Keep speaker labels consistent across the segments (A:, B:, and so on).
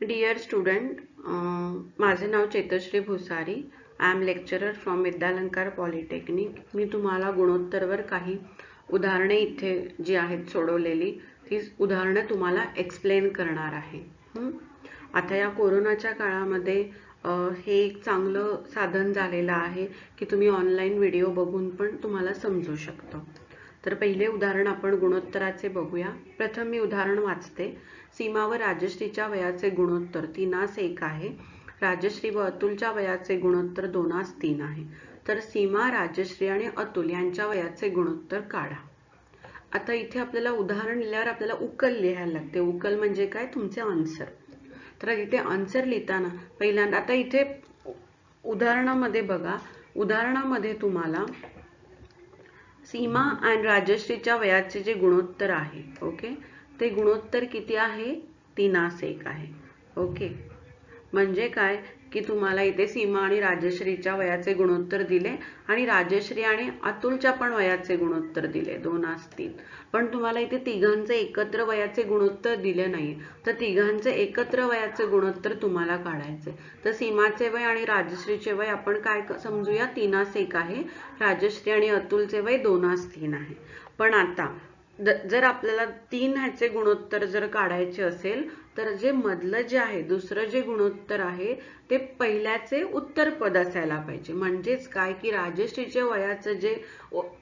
A: Dear student माझे नाव Chetashri Bhusari. I am lecturer from Vidyalankar polytechnic मी तुम्हाला गुणोत्तरवर काही उदाहरणे इथे जी आहेत सोडवलेली ती उदाहरणं तुम्हाला एक्सप्लेन करणार आहे. आता या कोरोनाच्या काळामध्ये हे एक चांगलं साधन झालेलं आहे की तुम्ही ऑनलाईन व्हिडिओ बघून पण तुम्हाला समजू शकतो. तर पहिले उदाहरण आपण गुणोत्तराचे बघूया. प्रथम मी उदाहरण वाचते. सीमा व राजश्रीच्या वयाचे गुणोत्तर तीनास एक आहे. राजश्री व अतुलच्या वयाचे गुणोत्तर दोनास तीन आहे. तर सीमा राजश्री आणि अतुल यांच्या वयाचे गुणोत्तर काढा. आता इथे आपल्याला उदाहरण लिहिल्यावर आपल्याला उकल लिहायला लागते. उकल म्हणजे काय? तुमचे आन्सर तर इथे आन्सर लिहिताना पहिल्यांदा आता इथे उदाहरणामध्ये बघा. उदाहरणामध्ये तुम्हाला सीमा आणि राजश्रीच्या वयाचे जे गुणोत्तर आहे ओके? ते गुणोत्तर किती आहे? तीनास एक आहे ओके? म्हणजे काय? की तुम्हाला इथे सीमा आणि राजश्रीच्या वयाचे गुणोत्तर दिले आणि राजश्री आणि अतुलच्या पण वयाचे गुणोत्तर दिले दोन असतील पण तुम्हाला इथे तिघांचे एकत्र वयाचे गुणोत्तर दिले नाही. तर तिघांचे एकत्र वयाचे गुणोत्तर तुम्हाला काढायचे. तर सीमाचे वय आणि राजश्रीचे वय आपण काय समजूया? तीनास एक आहे. राजश्री आणि अतुलचे वय दोनास तीन आहे. पण आता जर आपल्याला तीन ह्याचे गुणोत्तर जर काढायचे असेल तर जे मधलं जे आहे दुसरं जे गुणोत्तर आहे ते पहिल्याचे उत्तर पद असायला पाहिजे. म्हणजेच काय? की राजश्रीच्या वयाचं जे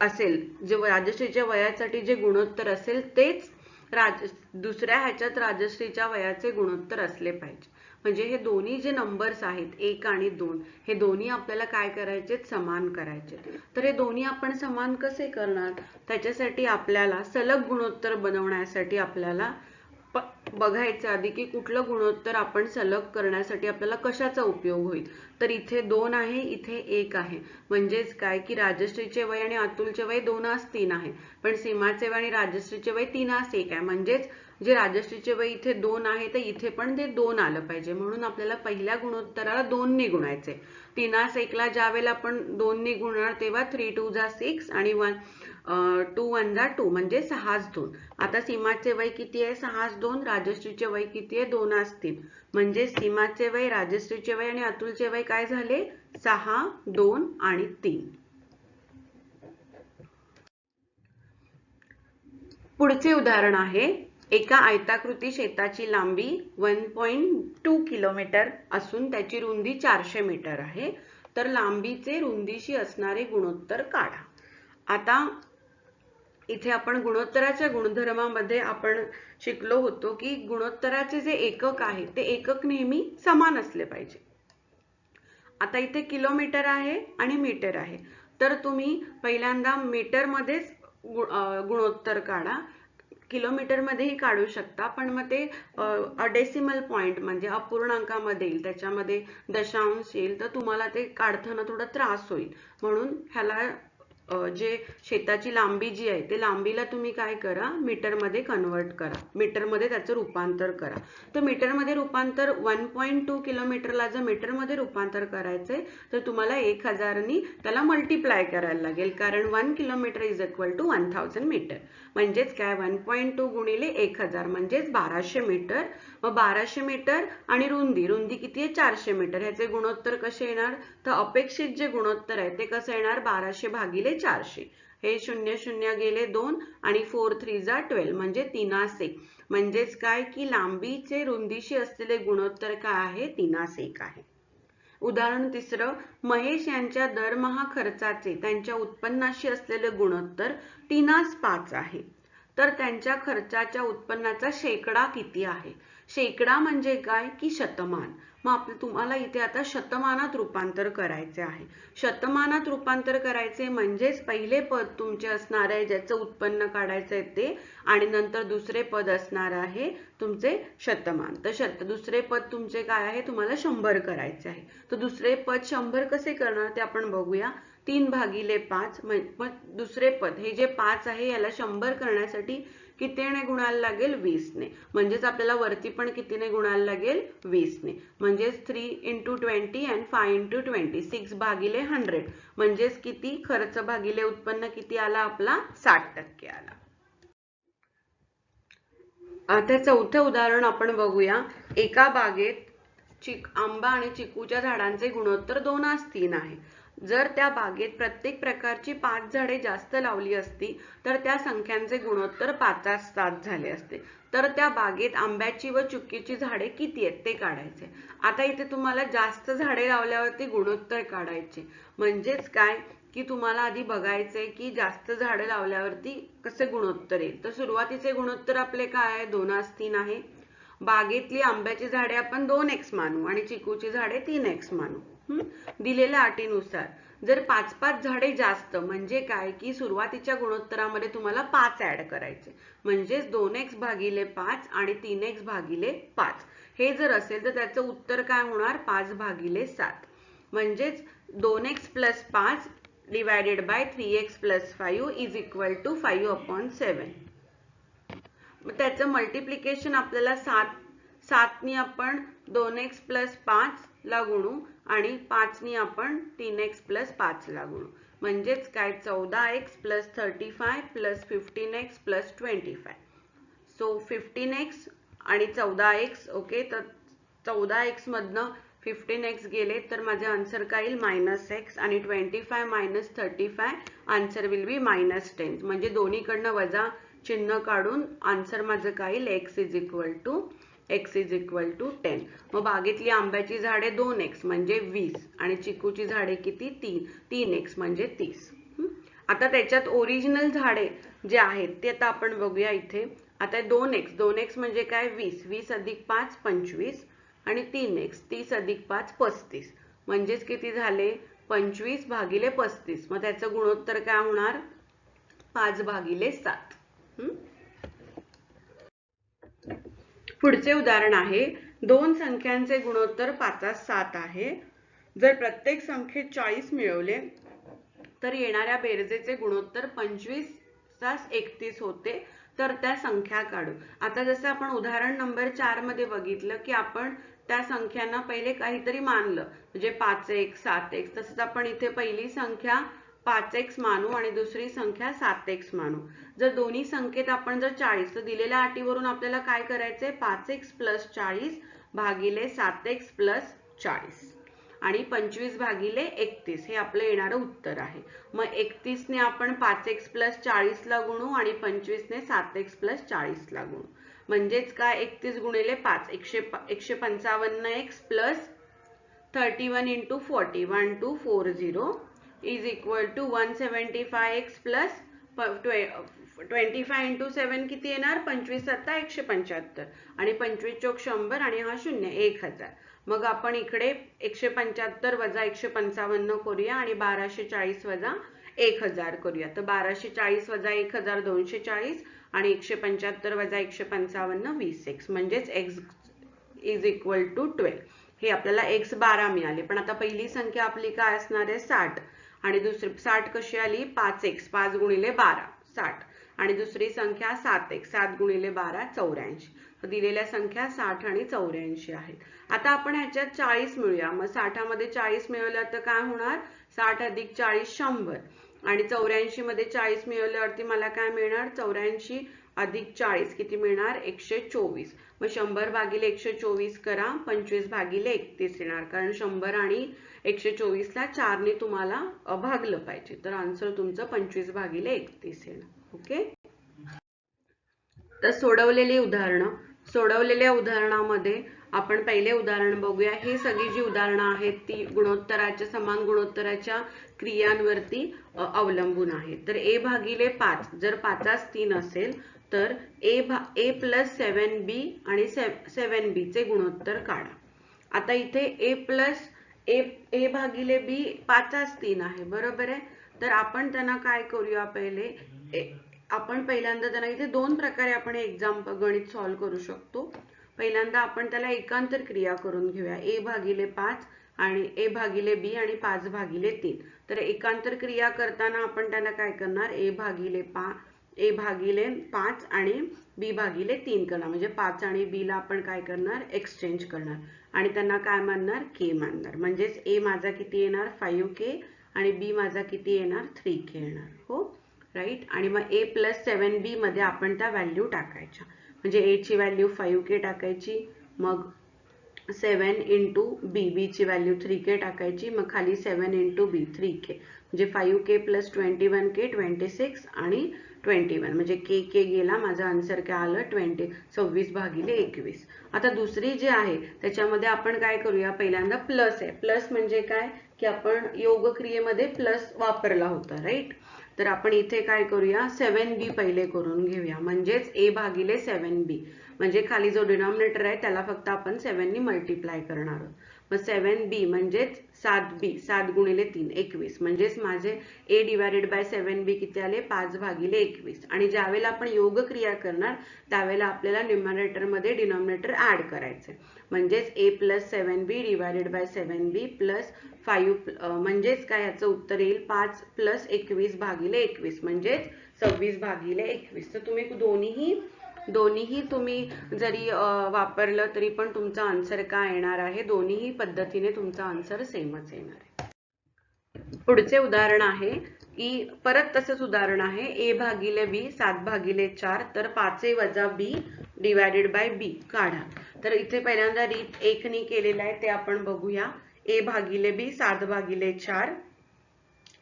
A: असेल जे राजश्रीच्या वयासाठी जे गुणोत्तर असेल तेच राज दुसऱ्या ह्याच्यात राजश्रीच्या वयाचे गुणोत्तर असले पाहिजे. म्हणजे हे दोन्ही जे नंबर्स आहेत एक आणि दोन हे दोन्ही आपल्याला काय करायचे समान करायचे तर हे दोन्ही आपण समान कसे करणार? त्याच्यासाठी आपल्याला सलग गुणोत्तर बनवण्यासाठी आपल्याला बघायचं आधी की कुठलं गुणोत्तर आपण सलग करण्यासाठी आपल्याला कशाचा उपयोग होईल? तर इथे दोन आहे इथे एक आहे. म्हणजेच काय की राजश्रीचे वय आणि अतुलचे वय दोनास तीन आहे. पण सीमाचे वय आणि राजश्रीचे वय तीनास एक आहे. म्हणजेच जे राजश्रीचे वय इथे दोन आहे तर इथे पण ते दोन आलं पाहिजे. म्हणून आपल्याला पहिल्या गुणोत्तराला दोनने गुणायचे तीनास एकला ज्या वेळेला आपण दोनने गुणणार तेव्हा थ्री टू जा सिक्स आणि वन टू वन जा टू म्हणजे सहाच दोन. आता सीमाचे वय किती आहे? सहाच दोन. राजश्रीचे वय किती आहे? दोन असतील. म्हणजे सीमाचे वय राजश्रीचे वय आणि अतुलचे वय काय झाले? सहा दोन आणि तीन. पुढचे उदाहरण आहे. एका आयताकृती शेताची लांबी वन पॉइंट टू किलोमीटर असून त्याची रुंदी चारशे मीटर आहे. तर लांबीचे रुंदीशी असणारे गुणोत्तर काढा. आता इथे आपण गुणोत्तराच्या गुणधर्मामध्ये आपण शिकलो होतो की गुणोत्तराचे जे एकक आहे ते एकक नेहमी समान असले पाहिजे. आता इथे किलोमीटर आहे आणि मीटर आहे. तर तुम्ही पहिल्यांदा मीटरमध्येच गु- गुणोत्तर काढा. किलोमीटरमध्येही काढू शकता पण मग ते अडेसिमल पॉईंट म्हणजे अपूर्णांकामध्ये येईल त्याच्यामध्ये दशांश येईल तर तुम्हाला ते काढताना थोडा त्रास होईल. म्हणून ह्याला जे शेताची लांबी जी आहे ते लांबीला तुम्ही काय करा? मीटरमध्ये कन्वर्ट करा. मीटरमध्ये त्याचं रूपांतर करा. तर मीटरमध्ये रूपांतर वन पॉईंट टू किलोमीटरला जर मीटरमध्ये रूपांतर करायचंय तर तुम्हाला एक हजारनी त्याला मल्टिप्लाय करायला लागेल. कारण one kilometre is equal to one thousand metre म्हणजेच काय? वन पॉईंट टू गुणिले एक हजार म्हणजेच बाराशे मीटर मग बाराशे मीटर आणि रुंदी. रुंदी किती आहे? चारशे मीटर. ह्याचे गुणोत्तर कसे येणार? तर अपेक्षित जे गुणोत्तर आहे ते कसं येणार? बाराशे भागिले चारशे. हे शून्य शून्य गेले दोन आणि फोर थ्री जा ट्वेल्व. म्हणजे तीनास. एक म्हणजेच काय? की लांबीचे रुंदीशी असलेले गुणोत्तर काय आहे? तिनासेक एक आहे. उदाहरण तिसरं महेश यांच्या दरमहा खर्चाचे त्यांच्या उत्पन्नाशी असलेले गुणोत्तर तिनास पाच आहे. तर त्यांच्या खर्चाच्या उत्पन्नाचा शेकडा किती आहे? शेकडा म्हणजे काय? की शतमान. मग आपलं तुम्हाला इथे आता शतमानात रूपांतर करायचे आहे. शतमानात रूपांतर करायचे म्हणजेच पहिले पद तुमचे असणार आहे ज्याचं उत्पन्न काढायचं आहे ते आणि नंतर दुसरे पद असणार आहे तुमचे शतमान. तर शत दुसरे पद तुमचे काय आहे? तुम्हाला शंभर करायचे आहे. तर दुसरे पद शंभर कसे करणार ते आपण बघूया. तीन भागिले पाच दुसरे पद हे जे पाच आहे याला शंभर करण्यासाठी कितीने गुणायला लागेल? वीसने. म्हणजेच आपल्याला वरती पण कितीने गुणायला लागेल? वीसने. म्हणजेच three into twenty and five into twenty six भागिले हंड्रेड म्हणजेच किती? खर्च भागिले उत्पन्न किती आला आपला? साठ टक्के आला. आता चौथं उदाहरण आपण बघूया. एका बागेत चिक आंबा आणि चिकूच्या झाडांचे गुणोत्तर दोनास तीन आहे. जर त्या बागेत प्रत्येक प्रकारची पाच झाडे जास्त लावली असती तर त्या संख्यांचे गुणोत्तर पाचास सात झाले असते. तर त्या बागेत आंब्याची व चुकीची झाडे किती आहेत ते काढायचे. आता इथे तुम्हाला जास्त झाडे लावल्यावरती गुणोत्तर काढायचे. म्हणजेच काय? की तुम्हाला आधी बघायचंय की जास्त झाडं लावल्यावरती कसे गुणोत्तर येईल. तर सुरुवातीचे गुणोत्तर आपले काय आहे? दोनास तीन आहे. बागेतली आंब्याची झाडे आपण दोन एक्स मानू आणि चिकूची झाडे तीन एक्स मानू. दिलेल्या अटीनुसार. जर पाच पाच झाडे जास्त म्हणजे काय? की सुरुवातीच्या गुणोत्तरामध्ये तुम्हाला पाच ऍड करायचे. म्हणजेच दोन एक्स भागिले पाच आणि तीन एक्स भागिले पाच. हे जर असेल तर त्याचं उत्तर काय होणार? पाच भागिले सात. म्हणजेच दोन एक्स प्लस पाच divided by three x plus five is equal to five upon seven त्याचं मल्टिप्लिकेशन आपल्याला सात सातनी आपण दोन एक्स प्लस पाच ला गुणू आणि पाचनी आपण तीन एक्स प्लस पाचला गुणू म्हणजेच काय? चौदा x plus thirty five plus fifteen x plus twenty five. So fifteen x आणि चौदा एक्स ओके? तर चौदा एक्समधनं फिफ्टीन एक्स गेले तर माझे आन्सर काय येईल? मायनस एक्स आणि twenty five minus thirty five answer will be minus ten. म्हणजे दोन्हीकडनं वजा चिन्ह काढून आन्सर माझं काय येईल? X is equal to x is equal to ten मग बागेतली आंब्याची झाडे दोन एक्स म्हणजे वीस. आणि चिकूची झाडे किती? तीन. तीन एक्स म्हणजे तीस. आता त्याच्यात ओरिजिनल झाडे जे आहेत ते आता आपण बघूया इथे. आता दोन एक्स दोन एक्स म्हणजे काय? वीस. वीस अधिक पाच पंचवीस. आणि तीन एक्स तीस अधिक पाच पस्तीस. म्हणजेच किती झाले? पंचवीस भागिले पस्तीस. मग त्याचं गुणोत्तर काय होणार? पाच भागिले सात. हम्म पुढचे उदाहरण आहे. दोन संख्यांचे गुणोत्तर पाचास सात आहे. जर प्रत्येक संख्येत चाळीस मिळवले तर येणाऱ्या बेरजेचे गुणोत्तर पंचवीस तास एकतीस होते. तर त्या संख्या काढू. आता जसं आपण उदाहरण नंबर चारमध्ये बघितलं की आपण त्या संख्यांना पहिले काहीतरी मानलं. म्हणजे पाच एक सात एक तसंच आपण इथे पहिली संख्या पाच एक्स मानू आणि दुसरी संख्या सात एक्स मानू. जर दोन्ही संख्येत आपण जर चाळीस तर दिलेल्या अटीवरून आपल्याला काय करायचंय? पाच एक्स प्लस चाळीस भागिले सात एक्स प्लस चाळीस. आणि पंचवीस भागिले एकतीस हे आपलं येणारं उत्तर आहे. मग एकतीसने आपण पाच एक्स प्लस चाळीसला गुणू आणि पंचवीसने सात एक्स प्लस चाळीसला गुणू. म्हणजेच काय एकतीस गुणिले पाच? एकशे एकशे पंचावन्न x plus thirty one into forty one two four zero is equal to one plus five x plus twenty into seven किती येणार? पंचवीस सत्ता एकशे पंच्याहत्तर. आणि पंचवीस चौक शंभर आणि हा शून्य एक हजार. मग आपण इकडे एकशे पंच्याहत्तर वजा एकशे पंचावन्न करूया आणि बाराशे चाळीस वजा एक हजार करूया. तर बाराशे चाळीस वजा एक हजार दोनशे चाळीस आणि एकशे पंच्याहत्तर वजा एकशे पंचावन्न वीस एक्स म्हणजेच x is equal to twelve हे आपल्याला एक्स बारा मिळाले. पण आता पहिली संख्या आपली काय असणार आहे? साठ. आणि दुसरी साठ कशी आली? पाच एक्स पाच गुणिले बारा साठ. आणि दुसरी संख्या सात एक सात गुणिले बारा चौऱ्याऐंशी. दिलेल्या संख्या साठ आणि चौऱ्याऐंशी आहेत. आता आपण ह्याच्यात चाळीस मिळूया. मग साठामध्ये चाळीस मिळवलं तर काय होणार? साठ अधिक चाळीस शंभर. आणि चौऱ्याऐंशी मध्ये चाळीस मिळवल्यावरती मला काय मिळणार? चौऱ्याऐंशी अधिक चाळीस किती मिळणार? एकशे चोवीस. मग शंभर भागिले एकशे चोवीस करा. पंचवीस भागिले एकतीस येणार. कारण शंभर आणि एकशे चोवीसला चारने तुम्हाला भागलं पाहिजे. तर आन्सर तुमचं पंचवीस भागिले एकतीस येणार ओके? तर सोडवलेली उदाहरणं. सोडवलेल्या उदाहरणामध्ये आपण पहिले उदाहरण बघूया. हे सगळी जी उदाहरणं आहेत ती गुणोत्तराच्या समान गुणोत्तराच्या क्रियांवरती अवलंबून आहेत. तर ए भागिले पाच. जर पाचास तीन असेल तर ए भा ए प्लस सेवन बी आणि सेवन बी चे गुणोत्तर काढा. आता इथे ए प्लस ए ए भागिले बी पाचास तीन आहे बरोबर आहे? तर आपण त्यांना काय करूया पहिले? आपण पहिल्यांदा त्यांना इथे दोन प्रकारे आपण एक्झाम्पल गणित सॉल्व्ह करू शकतो. पहिल्यांदा आपण त्याला एकांतर क्रिया करून घेऊया. ए भागिले पाच आणि ए भागिले बी आणि पाच भागिले तीन. तर एकांतर क्रिया करताना आपण त्यांना काय करणार? ए भागिले पाच ए भागिले पाच आणि बी भागिले तीन करणार म्हणजे पाच आणि बीला आपण काय करणार? एक्सचेंज करणार. आणि त्यांना काय मानणार? के मानणार. म्हणजेच ए माझा किती येणार? फाईव्ह के आणि बी माझा किती येणार? थ्री के येणार. हो? राईट आणि मग ए प्लस सेवन बी मध्ये आपण त्या व्हॅल्यू टाकायच्या. म्हणजे ए ची व्हॅल्यू फाईव्ह के टाकायची मग सेवन इंटू बी बीची व्हॅल्यू थ्री के टाकायची मग खाली सेवन इंटू बी थ्री के म्हणजे five K plus twenty one K twenty six आणि ट्वेंटी वन म्हणजे के के गेला माझं आन्सर काय आलं? ट्वेंटी सव्वीस भागिले एकवीस. आता दुसरी जी आहे त्याच्यामध्ये आपण काय करूया? पहिल्यांदा प्लस आहे. प्लस म्हणजे काय? की आपण योग क्रियेमध्ये प्लस वापरला होता राईट तर आपण इथे काय करूया? सेवन बी पहिले करून घेऊया. म्हणजेच ए भागिले सेवन बी म्हणजे खाली जो डिनॉमिनेटर आहे त्याला फक्त आपण सेवननी मल्टिप्लाय करणार आहोत. मग सेवन बी म्हणजेच सात बी सात गुणिले तीन एकवीस. म्हणजेच माझे ए डिवायडेड बाय सेवन बी किती आले? पाच भागिले एकवीस. आणि ज्यावेळेला आपण योग क्रिया करणार त्यावेळेला आपल्याला न्युमरेटरमध्ये डिनॉमिनेटर ऍड करायचे म्हणजेच A plus seven B divided by seven B plus five म्हणजेच काय याचं उत्तर येईल? पाच प्लस एकवीस भागिले एकवीस. म्हणजेच सव्वीस भागिले एकवीस. तर तुम्ही दोन्हीही दोन्हीही तुम्ही जरी वापरलं तरी पण तुमचा आन्सर काय येणार आहे? दोन्हीही पद्धतीने तुमचा आन्सर सेमच येणार आहे. पुढचे उदाहरण आहे की परत तसंच उदाहरण आहे ए भागिले बी सात भागिले चार तर पाचे वजा बी डिवायडेड बाय बी काढा. तर इथे पहिल्यांदा रीत एकनी केलेलं आहे ते आपण बघूया. ए भागिले बी सात भागिले चार.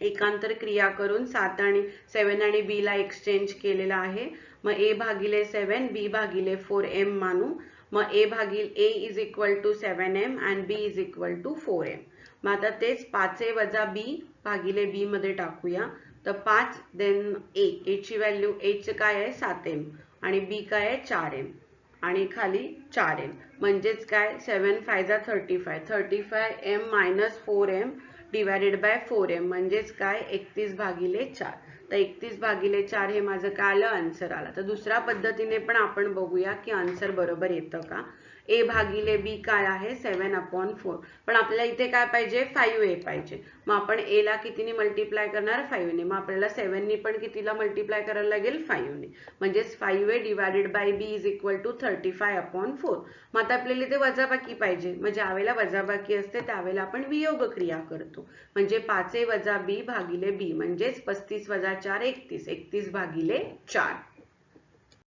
A: एकांतर क्रिया करून सात आणि सेवन आणि बी ला एक्सचेंज केलेला आहे. मग ए भागिले सेवन बी भागिले फोर एम मानू. मग A भागील A is equal to seven M and B is equal to four M मग आता तेच पाच ए वजा बी भागिले बी मध्ये टाकूया. तर पाच देन ए एची व्हॅल्यू एच काय आहे? सात एम आणि बी काय आहे? चार एम आणि खाली चार एम म्हणजेच काय? सेवन फायजा thirty five thirty five M minus four M divided by four M म्हणजेच काय? एकतीस भागिले चार. तर एकतीस भागिले चार हे माझं काय आलं आन्सर आला. तर दुसऱ्या पद्धतीने पण आपण बघूया की आन्सर बरोबर येतं का? ए भागिले बी काय आहे? सेवन अपॉन फोर पण आपल्याला इथे काय पाहिजे? फाईव्ह ए पाहिजे. मग आपण ए ला कितीने मल्टिप्लाय करणार? फाईव्हने मग आपल्याला सेव्हननी पण कितीला मल्टिप्लाय करायला लागेल? फाईव्हने म्हणजेच five A divided by B is equal to thirty five upon four मग आता आपल्याला इथे वजाबाकी पाहिजे. मग ज्यावेळेला वजाबाकी असते त्यावेळेला आपण वियोग क्रिया करतो. म्हणजे पाच ए वजा बी भागिले बी म्हणजेच पस्तीस वजा चार एकतीस. एकतीस भागिले चार.